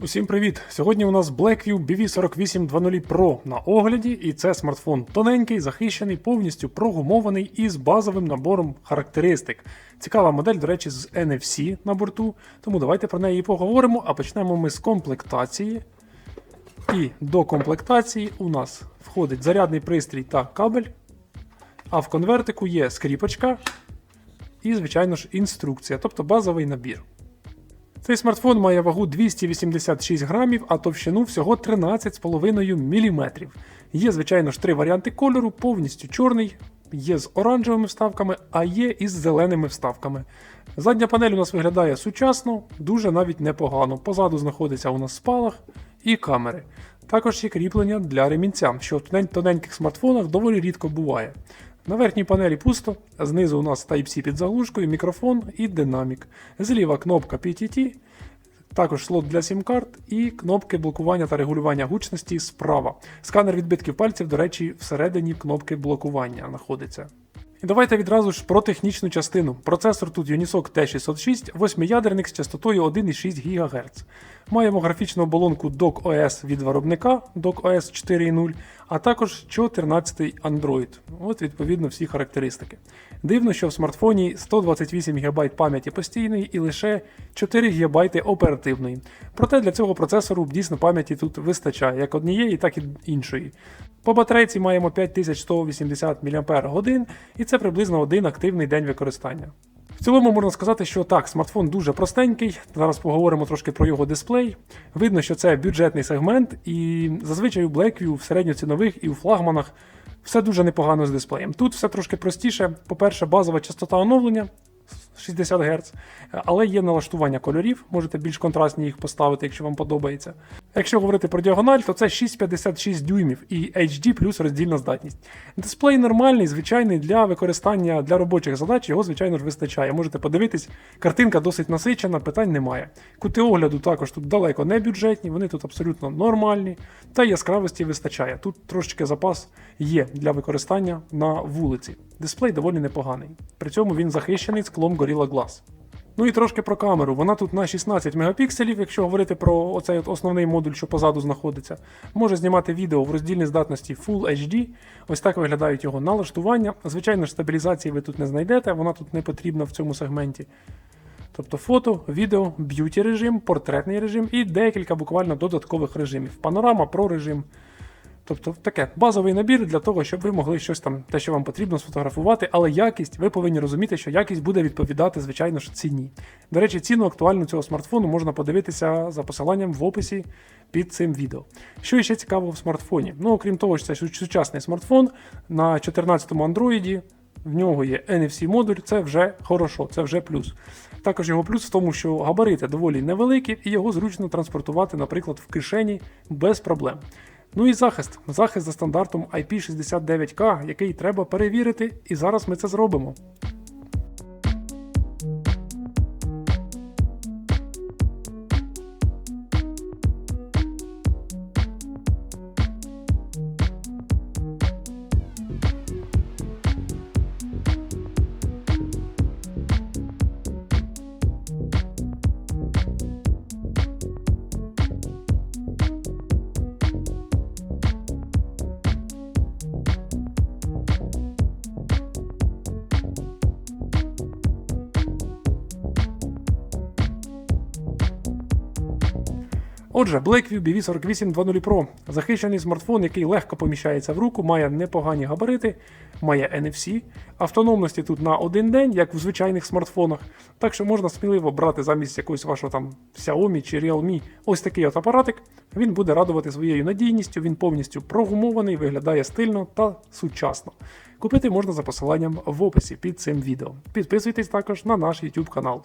Усім привіт! Сьогодні у нас Blackview BV4820 Pro на огляді, і це смартфон тоненький, захищений, повністю прогумований і з базовим набором характеристик. Цікава модель, до речі, з NFC на борту, тому давайте про неї поговоримо, а почнемо ми з комплектації. І до комплектації у нас входить зарядний пристрій та кабель, а в конвертику є скріпочка і, звичайно ж, інструкція, тобто базовий набір. Цей смартфон має вагу 286 грамів, а товщину всього 13,5 мм. Є, звичайно ж, три варіанти кольору, повністю чорний, є з оранжевими вставками, а є із зеленими вставками. Задня панель у нас виглядає сучасно, дуже навіть непогано. Позаду знаходиться у нас спалах і камери. Також є кріплення для ремінця, що в тоненьких смартфонах доволі рідко буває. На верхній панелі пусто, знизу у нас Type-C під заглушкою, мікрофон і динамік. Зліва кнопка PTT, також слот для сім-карт і кнопки блокування та регулювання гучності справа. Сканер відбитків пальців, до речі, всередині кнопки блокування знаходиться. І давайте відразу ж про технічну частину. Процесор тут Unisoc T606, восьмиядерник з частотою 1,6 ГГц. Маємо графічну оболонку Dock OS від виробника Dock OS 4.0, а також 14 Android. От відповідно всі характеристики. Дивно, що в смартфоні 128 ГБ пам'яті постійної і лише 4 ГБ оперативної. Проте для цього процесору дійсно пам'яті тут вистачає як однієї, так і іншої. По батарейці маємо 5180 мАч, і це приблизно один активний день використання. В цілому можна сказати, що так, смартфон дуже простенький. Зараз поговоримо трошки про його дисплей. Видно, що це бюджетний сегмент, і зазвичай у Blackview в середньоцінових і у флагманах все дуже непогано з дисплеєм. Тут все трошки простіше. По-перше, базова частота оновлення 60 Гц, але є налаштування кольорів, можете більш контрастні їх поставити, якщо вам подобається. Якщо говорити про діагональ, то це 6,56 дюймів і HD плюс роздільна здатність. Дисплей нормальний, звичайний для використання для робочих задач, його, звичайно ж, вистачає. Можете подивитись, картинка досить насичена, питань немає. Кути огляду також тут далеко не бюджетні, вони тут абсолютно нормальні, та яскравості вистачає. Тут трошечки запас є для використання на вулиці. Дисплей доволі непоганий. При цьому він захищений склом Gorilla Glass. Ну і трошки про камеру. Вона тут на 16 мегапікселів, якщо говорити про оцей от основний модуль, що позаду знаходиться. Може знімати відео в роздільній здатності Full HD. Ось так виглядають його налаштування. Звичайно ж, стабілізації ви тут не знайдете, вона тут не потрібна в цьому сегменті. Тобто фото, відео, б'юті режим, портретний режим і декілька буквально додаткових режимів. Панорама, про режим. Тобто таке базовий набір для того, щоб ви могли щось там, те, що вам потрібно, сфотографувати, але якість, ви повинні розуміти, що якість буде відповідати, звичайно ж, ціні. До речі, ціну актуальну цього смартфону можна подивитися за посиланням в описі під цим відео. Що ще цікаво в смартфоні? Ну, окрім того, що це сучасний смартфон на 14-му Android, в нього є NFC-модуль, це вже хорошо, це вже плюс. Також його плюс в тому, що габарити доволі невеликі, і його зручно транспортувати, наприклад, в кишені без проблем. Ну і захист. Захист за стандартом IP69K, який треба перевірити, і зараз ми це зробимо. Отже, Blackview BV4820 Pro захищений смартфон, який легко поміщається в руку, має непогані габарити, має NFC, автономності тут на один день, як в звичайних смартфонах. Так що можна сміливо брати замість якогось вашого там Xiaomi чи Realme ось такий от апаратик. Він буде радувати своєю надійністю, він повністю прогумований, виглядає стильно та сучасно. Купити можна за посиланням в описі під цим відео. Підписуйтесь також на наш YouTube канал.